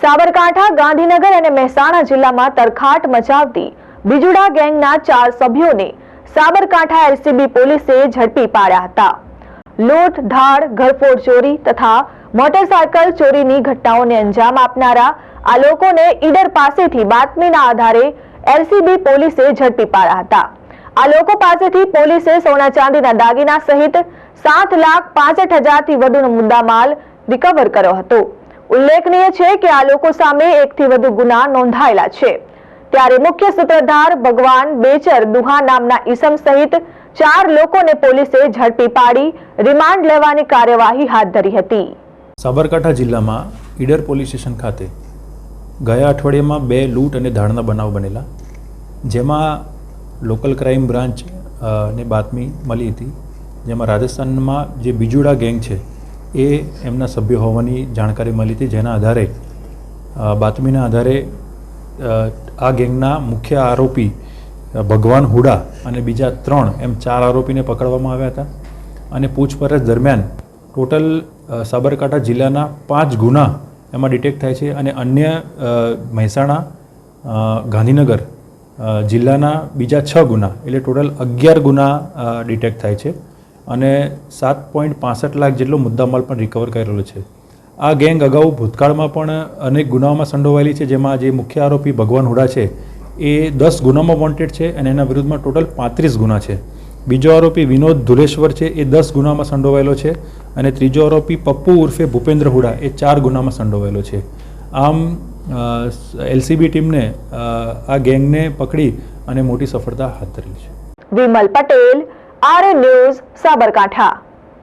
સાબરકાંઠા, ગાંધીનગર અને મહેસાણા જિલ્લામાં તરખાટ મચાવતી બીજુડા ગેંગના ચાર સભ્યોને સાબરકાંઠા એલસીબી પોલીસે ઝડપી પાડ્યા હતા. લોટ, ધાડ, ઘરફોડ ચોરી તથા મોટરસાયકલ ચોરીની ઘટનાઓને અંજામ આપનારા આ લોકોને ઈડર પાસેથી બાતમીના આધારે એલસીબી પોલીસે ઝડપી પાડ્યા હતા. આ લોકો પાસેથી પોલીસે સોના ચાંદીના દાગીના સહિત સાત લાખ પાસઠ હજારથી વધુનો મુદ્દામાલ રિકવર કર્યો હતો. ઉલ્લેખનીય છે કે આ લોકો સામે એકથી વધુ ગુના નોંધાયેલા છે. ત્યારે મુખ્ય સૂત્રધાર ભગવાન બેચર દુહા નામના ઈસમ સહિત ચાર લોકોને પોલીસે ઝડપી પાડી, રિમાન્ડ લેવાની કાર્યવાહી હાથ ધરી હતી. સાબરકાંઠા જિલ્લામાં ઈડર પોલીસ સ્ટેશન ખાતે ગયા અઠવાડિયામાં બે લૂંટ અને ધાડના બનાવ બનેલા, જેમાં લોકલ ક્રાઇમ બ્રાન્ચ ને બાતમી મળી હતી, જેમાં રાજસ્થાનમાં જે બીજુડા ગેંગ છે એ એમના સભ્ય હોવાની જાણકારી મળી હતી, જેના આધારે બાતમીના આધારે આ ગેંગના મુખ્ય આરોપી ભગવાન હુડા અને બીજા ત્રણ એમ ચાર આરોપીને પકડવામાં આવ્યા હતા. અને પૂછપરછ દરમિયાન ટોટલ સાબરકાંઠા જિલ્લાના પાંચ ગુના એમાં ડિટેક્ટ થાય છે અને અન્ય મહેસાણા ગાંધીનગર જિલ્લાના બીજા છ ગુના, એટલે ટોટલ અગિયાર ગુના ડિટેક્ટ થાય છે. અને સાત પોઈન્ટ પાસઠ લાખ જેટલો મુદ્દામાલ પણ રિકવર કરેલો છે. આ ગેંગ અગાઉ ભૂતકાળમાં પણ અનેક ગુનાઓમાં સંડોવાયેલી છે, જેમાં જે મુખ્ય આરોપી ભગવાન હુડા છે, એ દસ ગુનામાં વોન્ટેડ છે અને એના વિરુદ્ધમાં ટોટલ પાંત્રીસ ગુના છે. બીજો આરોપી વિનોદ ધુલેશ્વર છે, એ દસ ગુનામાં સંડોવાયેલો છે અને ત્રીજો આરોપી પપ્પુ ઉર્ફે ભૂપેન્દ્ર હુડા, એ ચાર ગુનામાં સંડોવાયેલો છે. આમ એલસીબી ટીમને આ ગેંગને પકડી અને મોટી સફળતા હાથ ધરી છે. Vimal Patel RA news Sabarkantha